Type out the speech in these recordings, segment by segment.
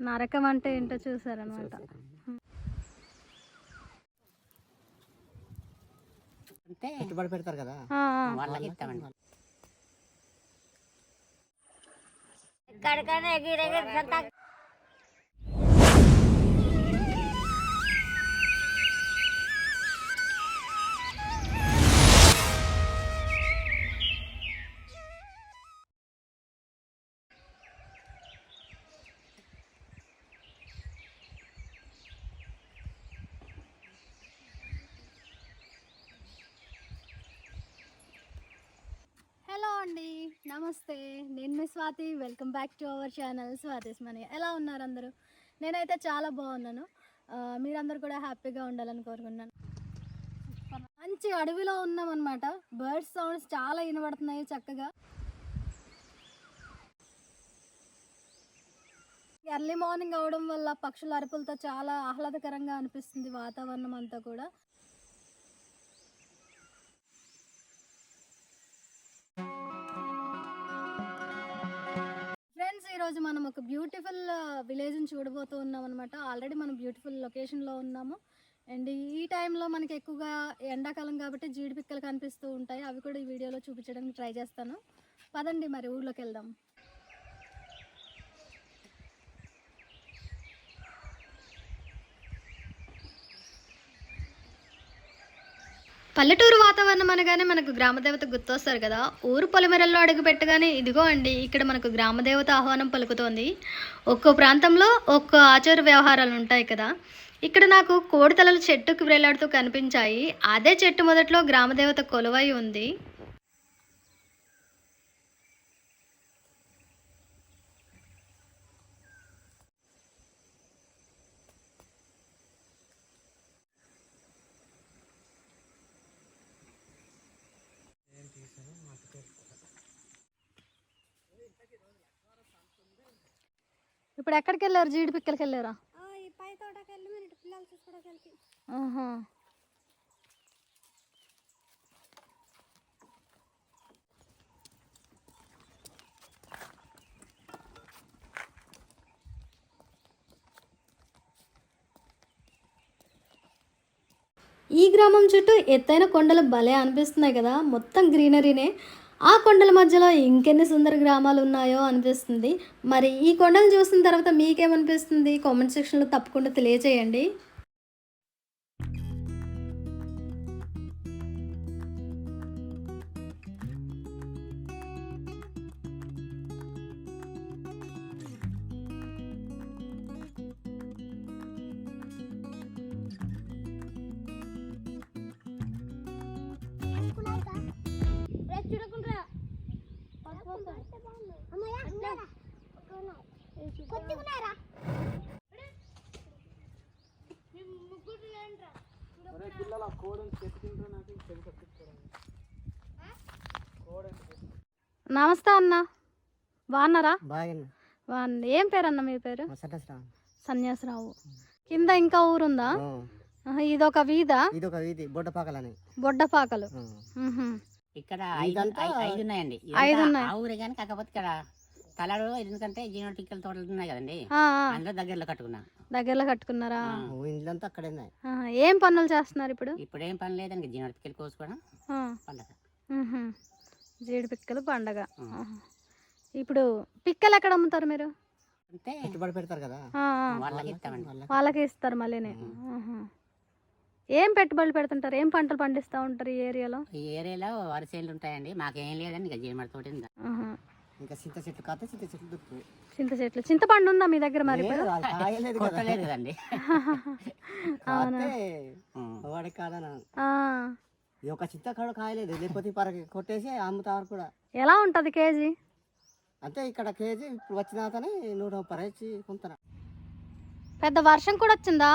నరకం అంటే ఏంటో చూసారనమాట అంటే పెట్టుబడి పెడతారు కదా? వాళ్ళకి ఇస్తామండి. హలో నమస్తే నేను మీ Swathi. Welcome back to our channel Swathi's money ఎలా ఉన్నారు అందరూ? నేనైతే చాలా బాగున్నాను. మీరందరూ కూడా హ్యాపీగా ఉండాలని కోరుకున్నాను మంచి అడవిలో ఉన్నామన్నమాట. బర్డ్స్ సౌండ్స్ చాలా వినబడుతున్నాయి చక్కగా. ఎర్లీ మార్నింగ్ అవడం వల్ల పక్షుల అరుపులతో చాలా ఆహ్లాదకరంగా అనిపిస్తుంది వాతావరణం అంతా కూడా. ఈరోజు మనం ఒక బ్యూటిఫుల్ విలేజ్ని చూడబోతూ ఉన్నాం అనమాట ఆల్రెడీ మనం బ్యూటిఫుల్ లొకేషన్లో ఉన్నాము. అండ్ ఈ టైంలో మనకి ఎక్కువగా ఎండాకాలం కాబట్టి జీడిపిక్కలు కనిపిస్తూ ఉంటాయి. అవి కూడా ఈ వీడియోలో చూపించడానికి ట్రై చేస్తాను. పదండి మరి ఊర్లోకి వెళ్దాం. పల్లెటూరు వాతావరణం అనగానే మనకు గ్రామదేవత గుర్తొస్తారు కదా. ఊరు పొలిమెరల్లో అడుగు పెట్టగానే ఇదిగో అండి ఇక్కడ మనకు గ్రామదేవత ఆహ్వానం పలుకుతోంది. ఒక్కో ప్రాంతంలో ఒక్కో ఆచార వ్యవహారాలు ఉంటాయి కదా. ఇక్కడ నాకు కోడి తలలు చెట్టుకు వేలాడుతూ కనిపించాయి. అదే చెట్టు మొదట్లో గ్రామదేవత కొలువై ఉంది. ఇప్పుడు ఎక్కడికి వెళ్ళారు జీడి పిక్కలకి వెళ్ళారా. ఈ గ్రామం చుట్టూ ఎత్తైన కొండలు భలే అనిపిస్తున్నాయి కదా. మొత్తం గ్రీనరీనే. ఆ కొండల మధ్యలో ఇంకెన్ని సుందర గ్రామాలు ఉన్నాయో అనిపిస్తుంది. మరి ఈ కొండలు చూసిన తర్వాత మీకేమనిపిస్తుంది? కామెంట్ సెక్షన్లో తప్పకుండా తెలియజేయండి నమస్తే అన్న. బాగున్నారా? బాగా బాగుంది ఏం పేరు అన్న మీ పేరు? సన్యాసరావు. కింద ఇంకా ఊరుందా? ఇదొక వీధ? ఇది ఒక వీధి బొడ్డపాకలని బొడ్డపాకలు. ఆ. మ్హూ. ఇక్కడ ఐదు ఉన్నాయండి ఊరే కానీ కాకపోతే ఇక్కడ తలలు ఎందుకంటే జీనోటికల్ తోటలు ఉన్నాయి కదండి. అందులో దగ్గరలో కట్టుకున్నా. దగ్గరలో కట్టుకున్నారా? ఇల్లంతా అక్కడే ఏం పనులు చేస్తున్నారు ఇప్పుడు? ఇప్పుడు ఏం పని లేదండి జీనోటికల్ కోసుకోవడం పండగ. జీడి పిక్కలు పండగ. ఇప్పుడు పిక్కలు ఎక్కడ అమ్ముతారు మీరు? అంటే పెడతారు కదా. వాళ్ళకి ఇస్తామండి. వాళ్ళకి. వాళ్ళకి ఇస్తారు మళ్ళీనే. ఆహా. ఏం పెట్టుబడులు పెడుతుంటారు? ఏం పంటలు పండిస్తూ ఉంటారు ఈ ఏరియాలో? ఈ ఏరియాలో వరిసేలు ఉంటాయండి మాకేం లేదండి ఇక జీడిమడి తోటి. ఇంకా చింత చెట్లు కాస్తే చింత చెట్లు దొరుకు చింత చెట్లు. చింతపండు ఉందా మీ దగ్గర మరి ఇప్పుడు? కదా. కొట్టలేదు కదండి ఆ. వాడికి కాదనా ఆ, ఈ ఒక చింత కాడు కాయలేదు లేకపోతే పరకి కొట్టేసి అమ్ముతారు కూడా. ఎలా ఉంటుంది కేజీ? అంటే ఇక్కడ కేజీ ఇప్పుడు వచ్చిన అతని నూట ముప్పై రేచి కొంతన పెద్ద వర్షం కూడా వచ్చిందా?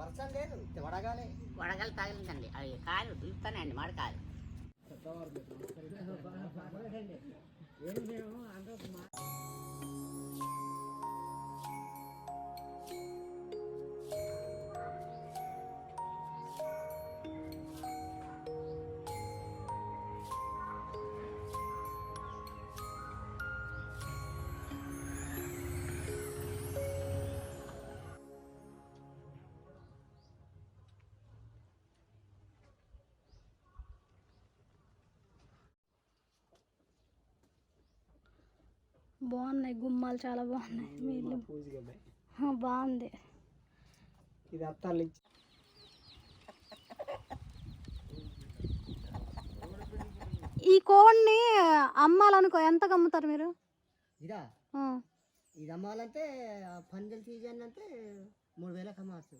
వర్షం లేదు వడగాలి. వడగలు తగిలిందండి. అవి కాయలు దులుపుతానండి మామిడికాయలు బాగున్నాయి గుమ్మాలు చాలా బాగున్నాయి. మీ ఇల్లు బాగుంది. ఇది అత్తాలు ఈ కోడిని అమ్మాలనుకో ఎంతకు అమ్ముతారు మీరు? ఇదా? ఇది అమ్మాలంటే పందెలు సీజన్ అంటే మూడు వేలకు అమ్మవచ్చు.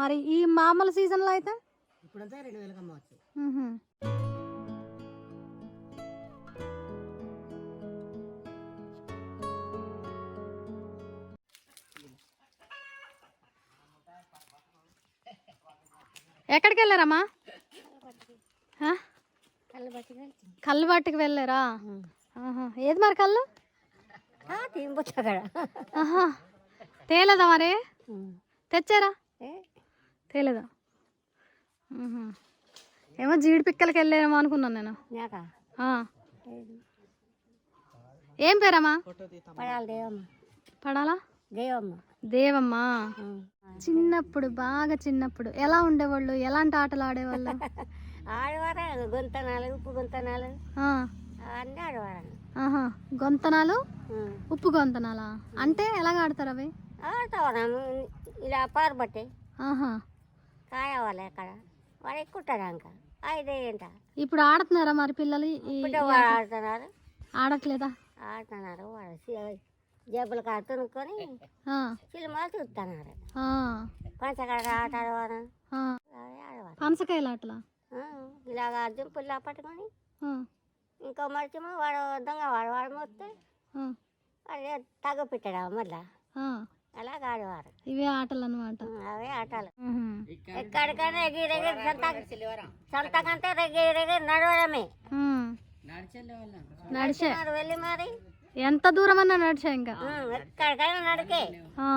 మరి ఈ మామూలు సీజన్లో అయితే? ఇప్పుడంటే రెండు వేలకు అమ్మవచ్చు. ఎక్కడికి వెళ్ళారమ్మా పట్టుకు వెళ్ళారా. ఏది మరి కళ్ళు. తేలేదా మరి? తెచ్చారా? తేలేదా. ఏమో జీడి పిక్కలకి వెళ్ళారేమో అనుకున్నాను నేను. ఏం పేరమ్మా? పడాలి దేవమ్మ. పడాలా? దేవమ్మ చిన్నప్పుడు బాగా చిన్నప్పుడు ఎలా ఉండేవాళ్ళు? ఎలాంటి ఆటలు ఆడేవాళ్ళు? ఆడవారా? గుంతనాలు ఉప్పు గుంతనాలు అన్నీ ఆడవారా? గొంతనాలు ఉప్పు గొంతనాలా అంటే ఎలాగ ఆడతారు అవి? ఆడతావరా ఇలా పారబట్టి ఆహా. కాయవాలి అక్కడ. వాడు ఎక్కుంటాడు ఇంకా? ఐదే ఏంట ఇప్పుడు ఆడుతున్నారా మరి పిల్లలు ఆడుతున్నారు. ఆడట్లేదా? ఆడుతున్నారు. సి- జబ్బులు కాడ తునుక్కొని ఆ, సినిమాలు చూస్తున్నారు ఆ, పంచకాడ ఆట ఆడవారు పనసకాయల ఆటలా? ఇలాగ దింపుల్లా పట్టుకొని ఆ, ఇంకో మరిచేమో వాడు దొంగ వాడు వాడు మొత్తే ఆ, వాడు తగ్గ పెట్టాడు మళ్ళా. అలాగ ఆడేవారు. ఇవే ఆటలు అనమాట అవే ఆటలు. ఎక్కడికైనా ఎగిరి ఎగిరి సంత సంతకంటే నడవడమే. నడిచే. వెళ్ళి మరి. ఎంత దూరం అన్నా నడిచా ఇంకా ఉం, ఎక్కడికైనా నడికే ఆ.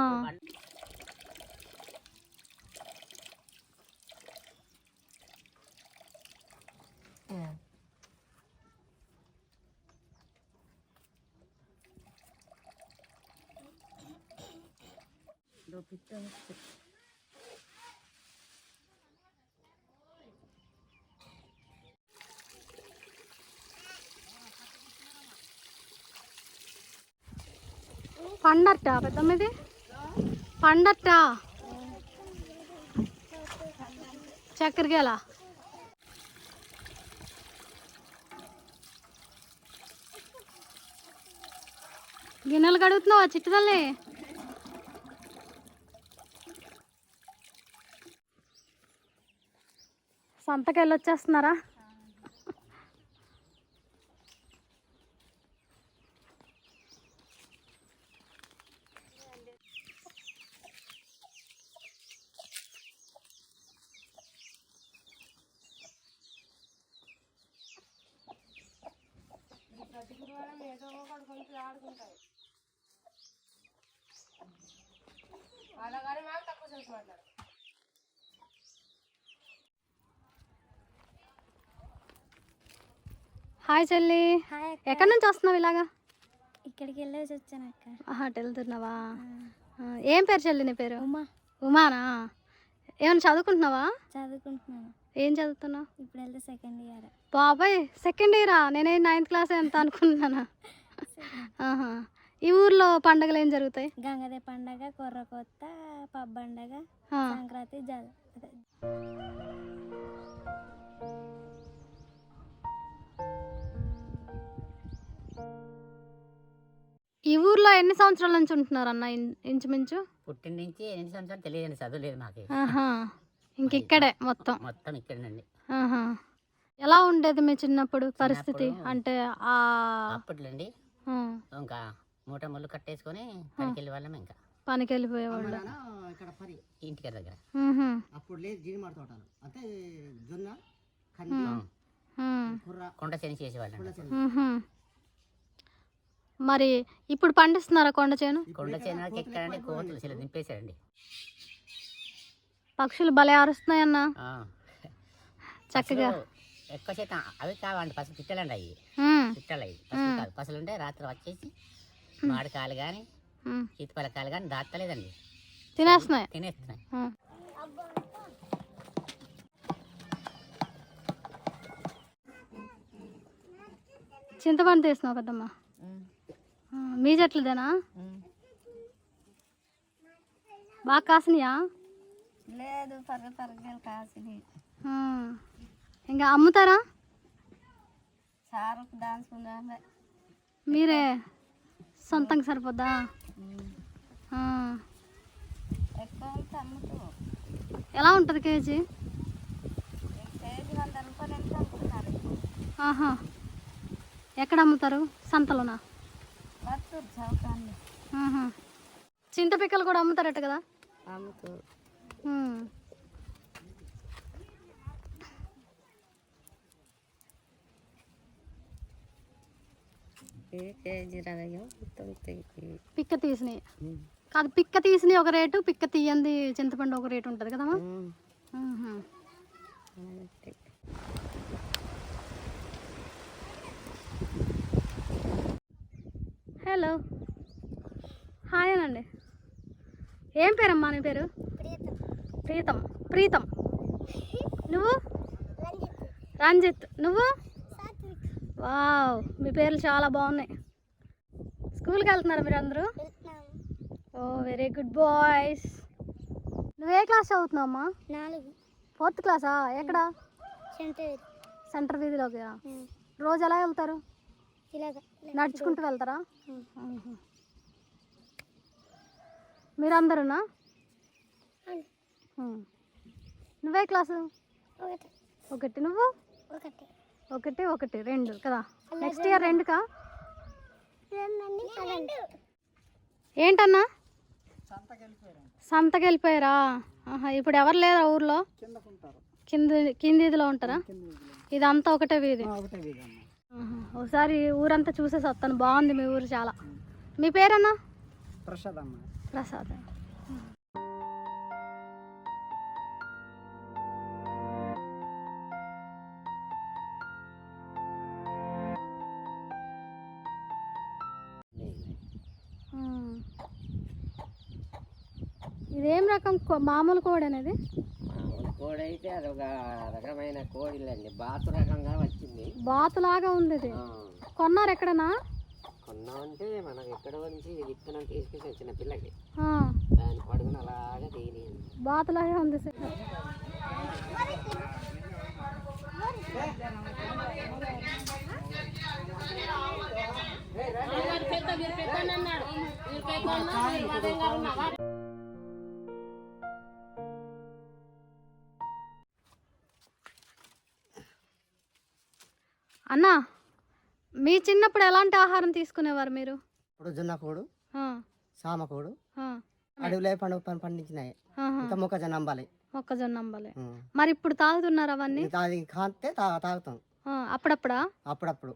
పండట పెద్దమ్మది పండట చక్కెరకేళ గిన్నెలు కడుగుతున్నావా చిట్టుదల్లి సంతకెళ్ళొచ్చేస్తున్నారా సంతకి వెళ్ళొచ్చేస్తున్నారా హాయ్ చెల్లి. ఎక్కడి నుంచి వస్తున్నావు ఇలాగా? ఇక్కడికి వెళ్ళేసి వచ్చాను అక్క. ఆహా అటు వెళ్తున్నావా? ఏం పేరు చెల్లి నీ పేరు? ఉమా. ఉమానా? ఏమైనా చదువుకుంటున్నావా? చదువుకుంటున్నాను. ఏం చదువుతున్నావు? ఇప్పుడు వెళ్తే సెకండ్ ఇయర్ బాబాయ్ సెకండ్ ఇయరా నేనే నైన్త్ క్లాస్ ఎంత అనుకుంటున్నానా? ఈ ఊర్లో పండగలు ఏం జరుగుతాయి? గంగదే పండగ కొర్ర కొత్త పబ్బండగ సంక్రాంతి జల్ ఈ ఊర్లో ఎన్ని సంవత్సరాల నుంచి ఉంటున్నారు అన్న ఇంచుమించు? పుట్టిన నుంచి ఎన్ని సంవత్సరాలు తెలియదండి చదువులేదు మాకు. ఆహా. ఇంక ఇక్కడే మొత్తం. మొత్తం ఇక్కడనండి. ఎలా ఉండేది మీ చిన్నప్పుడు పరిస్థితి? అంటే ఆ అప్పట్లో అండి ఆ, ఇంకా మూట ముళ్ళు కట్టేసుకొని పనికి వెళ్ళే వాళ్ళం ఇంకా. పనికి వెళ్ళిపోయేవాళ్ళు ఇక్కడ పరి ఇంటికి దగ్గర. అప్పుడు లేదు జీడిమాడ తోటలు. అంటే జొన్న కంది. కుర్ర కొండ చేసేవాళ్ళం. చెని. మ్హూ. మరి ఇప్పుడు పండిస్తున్నారా కొండ చేను? కొండ చేనుకి ఎక్కడండి కోతులు అసలు దింపేశారండి పక్షులు భలే అరుస్తున్నాయన్న ఆ. చక్కగా. ఎక్కువ శాతం అవి కావండి పసులు పిట్టలండి అవి. మ్, పిట్టలు అవి. పసులు కాదు. పసులు ఉంటే రాత్రి వచ్చేసి మామిడికాయలు కానీ. చీతపలకాయలు కానీ దాత్తలేదండి. తినేస్తున్నాయి. తినేస్తున్నాయి. చింతపండు తీస్తున్నావు పెద్దమ్మ. మీ చెట్లదేనా? బాగా కాసినాయా? లేదు పరుగు పరుగులు కాసింది ఆ. ఇంకా అమ్ముతారా? మీరే సొంతంగా సరిపోద్దా? ఎలా ఉంటుంది కేజీ? ఆహా. ఎక్కడ అమ్ముతారు? సంతలోనా? వత్తూరు చౌకాన్ని. ఆహా. చింత పిక్కలు కూడా అమ్ముతారట కదా అమ్ముతూ ఉమ్. కేజీ రవ్వ తొమ్మిది పిక్క తీసినాయి కాదు పిక్క తీసినాయి ఒక రేటు పిక్క తీయంది చింతపండు ఒక రేటు ఉంటుంది కదమ్మా హలో హాయ్ అనండి ఏం పేరమ్మా నీ పేరు ప్రీతం ప్రీతం నువ్వు రంజిత్ నువ్వు వావ్ మీ పేర్లు చాలా బాగున్నాయి. స్కూల్కి వెళ్తున్నారా మీరు అందరూ ఓ వెరీ గుడ్ బాయ్స్. నువ్వే క్లాస్ చదువుతున్నావమ్మా? నాలుగు. ఫోర్త్ క్లాసా? ఎక్కడ? సెంటర్ సెంటర్ వీధిలోకి రోజు ఎలా వెళ్తారు? నడుచుకుంటూ వెళ్తారా. మీరందరూనా. నువ్వే క్లాసు? ఒకటి. ఒకటి నువ్వు? ఒకటి. ఒకటి ఒకటి రెండు కదా? నెక్స్ట్ ఇయర్ రెండు. ఏంటన్నా? సంతకి వెళ్ళిపోయారా ఆహా, ఇప్పుడు ఎవరు లేరా ఊర్లో? కింద కింది వీధిలో ఉంటారా. ఇదంతా ఒకటే వీధి. ఒకటే వీధమ్మ ఆహా, ఒకసారి ఊరంతా చూసేసి వస్తాను. బాగుంది మీ ఊరు చాలా. మీ పేరన్నా? ప్రసాద్ అమ్మ ప్రసాద్. మామూలు కోడి అనేది కోడి అయితే అదొక రకమైన కోడిలండి. బాతు రకంగా వచ్చింది. బాతులాగా ఉంది ఇది కొన్నారు ఎక్కడనా కొన్నామంటే మనకు ఎక్కడో నుంచి విత్తనం తీసుకొచ్చి వచ్చిన పిల్లకి. దాని పడుకుని అలాగా తీయలేదు బాతులాగే ఉంది సార్. అన్నా మీ చిన్నప్పుడు ఎలాంటి ఆహారం తీసుకునేవారు మీరు? ఇప్పుడు జొన్న కోడు సామ కోడు అడవిలో పండు పండించినాయి. ఇంకా మొక్కజొన్న అంబాలి. మొక్కజొన్న అంబలే. మరి ఇప్పుడు తాగుతున్నారు అవన్నీ? ఇంకా అది కాస్తే తా తాగుతాం. అప్పుడప్పుడా? అప్పుడప్పుడు.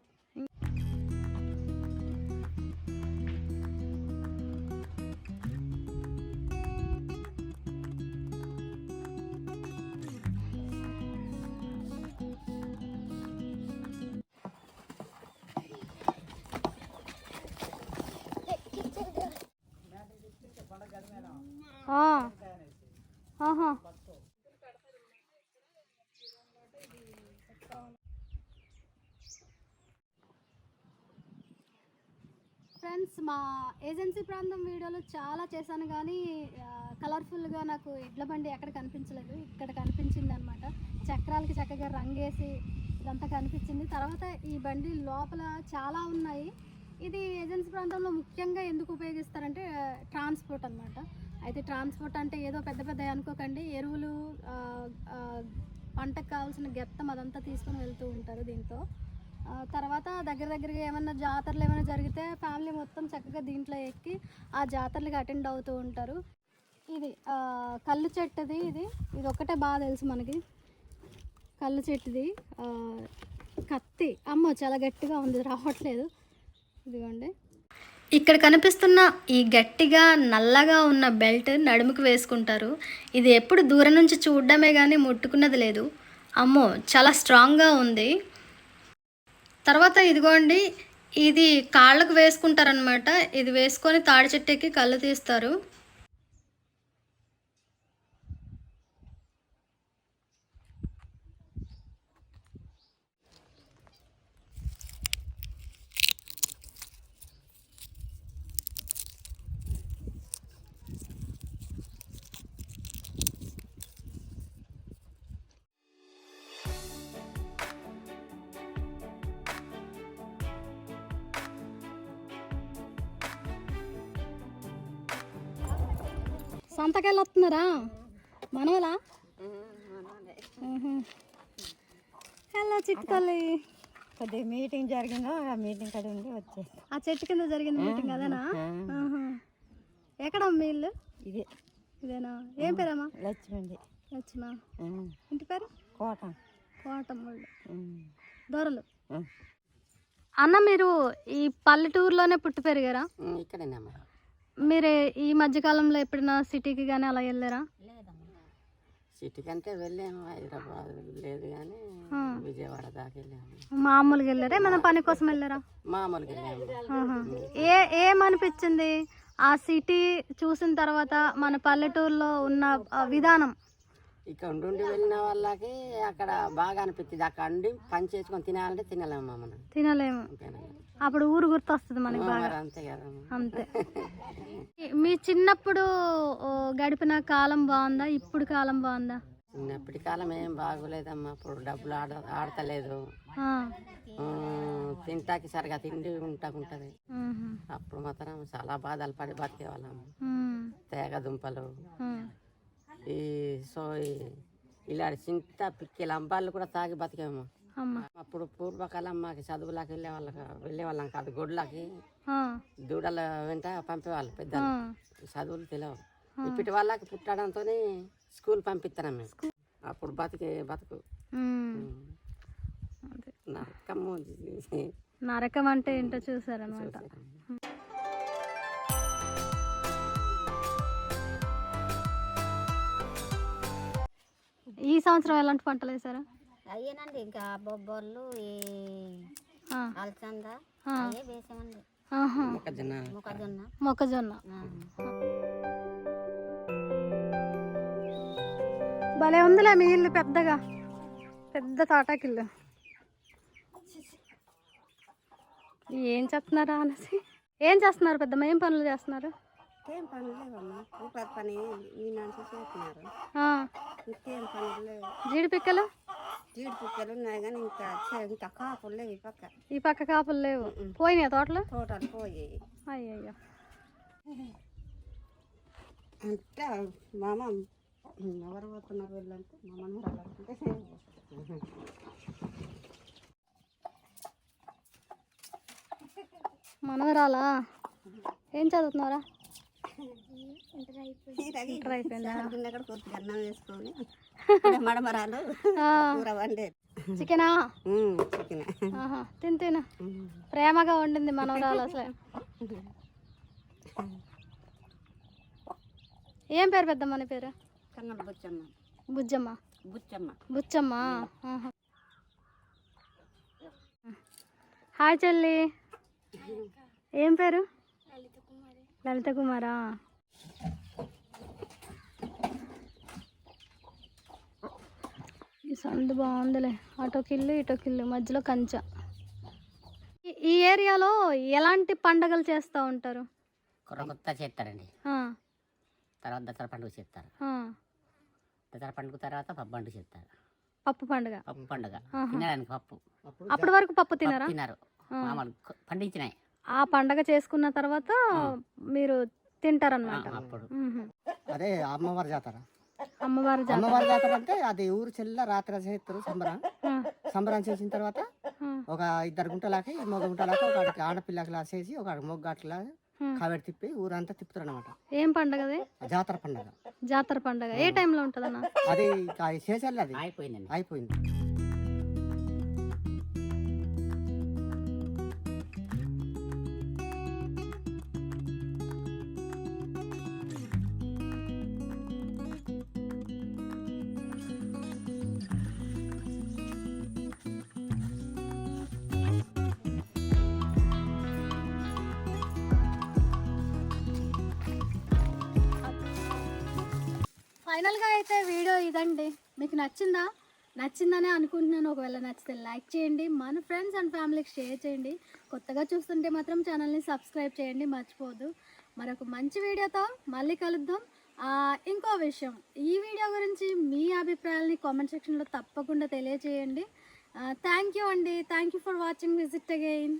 ఫ్రెండ్స్ మా ఏజెన్సీ ప్రాంతం వీడియోలు చాలా చేశాను కానీ కలర్ఫుల్గా నాకు ఇడ్ల బండి ఎక్కడ కనిపించలేదు. ఇక్కడ కనిపించింది అనమాట చక్రాలకి చక్కగా రంగేసి ఇదంతా కనిపించింది. తర్వాత ఈ బండి లోపల చాలా ఉన్నాయి. ఇది ఏజెన్సీ ప్రాంతంలో ముఖ్యంగా ఎందుకు ఉపయోగిస్తారంటే ట్రాన్స్పోర్ట్ అనమాట అయితే ట్రాన్స్పోర్ట్ అంటే ఏదో పెద్ద పెద్ద అనుకోకండి. ఎరువులు పంటకు కావాల్సిన గెత్తం అదంతా తీసుకొని వెళ్తూ ఉంటారు దీంతో. తర్వాత దగ్గర దగ్గరగా ఏమైనా జాతరలు ఏమైనా జరిగితే ఫ్యామిలీ మొత్తం చక్కగా దీంట్లో ఎక్కి ఆ జాతరలకు అటెండ్ అవుతూ ఉంటారు. ఇది కళ్ళు చెట్టుది ఇది. ఇది ఒక్కటే బాగా తెలుసు మనకి. కళ్ళు చెట్టుది. కత్తి. అమ్మో చాలా గట్టిగా ఉంది. రావట్లేదు. ఇదిగోండి. ఇక్కడ కనిపిస్తున్న ఈ గట్టిగా నల్లగా ఉన్న బెల్ట్ నడుముకు వేసుకుంటారు. ఇది ఎప్పుడు దూరం నుంచి చూడడమే కానీ ముట్టుకున్నది లేదు. అమ్మో చాలా స్ట్రాంగ్గా ఉంది. తర్వాత ఇదిగోండి ఇది కాళ్ళకు వేసుకుంటారనమాట ఇది వేసుకొని తాడి చెట్టుకి కళ్ళు తీస్తారు. సంతకాయలు వస్తున్నారా మనవలా? హలో చిట్టు తల్లి. కొద్దిగా మీటింగ్ జరిగిందో ఆ మీటింగ్ కాడ ఉండి వచ్చేసి. ఆ చెట్టు కింద జరిగిన మీటింగ్ అదేనా. ఎక్కడ మీ ఇల్లు? ఇది. ఇదేనా? ఏం పేరమ్మా? లక్ష్మండి లక్ష్మ ఇంటి పేరు? కోట. కోటమ్మళ్ళు దొరలు. అన్న మీరు ఈ పల్లెటూరులోనే పుట్టి పెరిగారా? ఇక్కడేనమ్మా. మీరు ఈ మధ్యకాలంలో ఎప్పుడైనా సిటీకి కానీ అలా వెళ్ళారా? సిటీ కంటే వెళ్ళాము హైదరాబాద్ లేదు కానీ విజయవాడ దాకా వెళ్ళాము మామూలుగా వెళ్ళారా? ఏమైనా పని కోసం వెళ్ళారా? మామూలుగా వెళ్ళాము. ఏ ఏమనిపించింది? ఆ సిటీ చూసిన తర్వాత మన పల్లెటూరులో ఉన్న విధానం ఇక్కడ ఉండి వెళ్ళిన వాళ్ళకి అక్కడ బాగా అనిపించింది అక్కడ ఉండి పని చేసుకొని తినాలంటే తినలేమమ్మా మనం తినలేము? అప్పుడు ఊరు గుర్తొస్తుంది మనకి బాగా. అంతే కదమ్మా అంతే. మీ చిన్నప్పుడు గడిపిన కాలం బాగుందా? ఇప్పుడు కాలం బాగుందా? చిన్నప్పటి కాలం ఏం బాగోలేదమ్మా. అప్పుడు డబ్బులు ఆడ ఆడతలేదు. తింటాకి సరిగా తిండి ఉంటాకుంటది. అప్పుడు మాత్రం చాలా బాధలు పడి బతికేవాళ్ళం. తేగ దుంపలు. ఈ సో ఇలాంటి చింత పిక్కి లంబాలు కూడా తాగి బతికేమో. అప్పుడు పూర్వకాలం మాకు చదువులకు వెళ్ళే వాళ్ళకి వెళ్ళే వాళ్ళం కాదు గొడ్లకి. దూడల వెంట పంపేవాళ్ళు. పెద్దలు. చదువులు తెలియవు. ఇప్పటి వాళ్ళకి పుట్టడంతో స్కూల్ పంపిస్తున్నాం మేము. అప్పుడు బతికే బతుకు. నరకమ్ము నరకం అంటే ఏంటో చూసారనమాట ఈ సంవత్సరం ఎలాంటి పంటలు వేసారా అయ్యేనండి ఇంకా బొబ్బర్లు ఈ. అలసంద. అయ్యే వేసామండి. మొక్కజొన్న. మొక్కజొన్న. మొక్కజొన్న. భలే ఉందిలే మీ ఇల్లు పెద్దగా. పెద్ద తాటాకిల్లు ఏం చేస్తున్నారా అనేసి? ఏం చేస్తున్నారు పెద్దమ్మ? ఏం పనులు చేస్తున్నారు? ఇంకేం పనులు లేవమ్మా? ఉపాధి పని ఈ నుంచి చేస్తున్నారు. ఇంకేం పనులు లేవు. జీడి పిక్కలు జీడి పిక్కలు ఉన్నాయి కానీ ఇంకా ఇంకా కాపులు లేవు ఈ పక్క. ఈ పక్క కాపులు లేవు. పోయినాయి తోటలు? తోటలు పోయాయి. అయ్యయ్యో. అంటే మామ ఎవరు పోతున్నారు వెళ్ళంటే మా మనవరాలు అనుకుంటే మనవరాలా? ఏం చదువుతున్నారా ఇంటర్ అయిపోయిందా. అక్కడ కొద్దిగా అన్నం వేసుకొని మడమరాలు ఆ, కూర వండే చికెనా? చికెన్. ఆహా తిను తిను. ప్రేమగా వండింది మనవరాలు అసలు. ఏం పేరు పెద్దమ్మ నీ పేరు? కన్నడ బుచ్చమ్మ. బుజ్జమ్మ. బుచ్చమ్మ. బుచ్చమ్మ. హాయ్ చెల్లి. ఏం పేరు? లలిత కుమారా? ఈ సందు బాగుందిలే. అటోకిల్లు ఇటోకిల్లు మధ్యలో కంచ. ఈ- ఏరియాలో ఎలాంటి పండగలు చేస్తూ ఉంటారు? కొత్త చేస్తారండి. తర్వాత దసరా పండుగ చేస్తారు. దసరా పండుగ తర్వాత పప్పు పండుగ చేస్తారు. పప్పు పండుగ? పప్పు పండుగ. తినడానికి పప్పు. అప్పటి వరకు పప్పు తినరా? తిన్నారు మామూలు పండించినాయి ఆ పండగ చేసుకున్న తర్వాత మీరు తింటారనమాట అప్పుడు. అదే అమ్మవారి జాతర. అమ్మవారి జాతర. అమ్మవారి జాతర అంటే అది ఊరు చెల్ల రాత్రి చేస్తారు సంబరం. సంబరం చేసిన తర్వాత ఒక ఇద్దరు గుంటలాకి మగ గుంటలాకి ఒక ఆడపిల్లకి చేసి ఒక మొగ్గ అట్లా. కావేడి తిప్పి ఊరంతా తిప్పుతారు అనమాట ఏం పండగ అది? జాతర పండుగ. జాతర పండగ. ఏ టైంలో ఉంటుందన్న? అది చేసేది అది అయిపోయిందండి. అయిపోయింది. ఫైనల్గా అయితే వీడియో ఇదండి. మీకు నచ్చిందా? నచ్చిందనే అనుకుంటున్నాను. ఒకవేళ నచ్చితే లైక్ చేయండి. మన ఫ్రెండ్స్ అండ్ ఫ్యామిలీకి షేర్ చేయండి. కొత్తగా చూస్తుంటే మాత్రం ఛానల్ని సబ్స్క్రైబ్ చేయండి. మర్చిపోదు మరొక మంచి వీడియోతో మళ్ళీ కలుద్దాం. ఇంకో విషయం. ఈ వీడియో గురించి మీ అభిప్రాయాలని కామెంట్ సెక్షన్లో తప్పకుండా తెలియజేయండి థ్యాంక్ యూ అండి. Thank you for watching visit again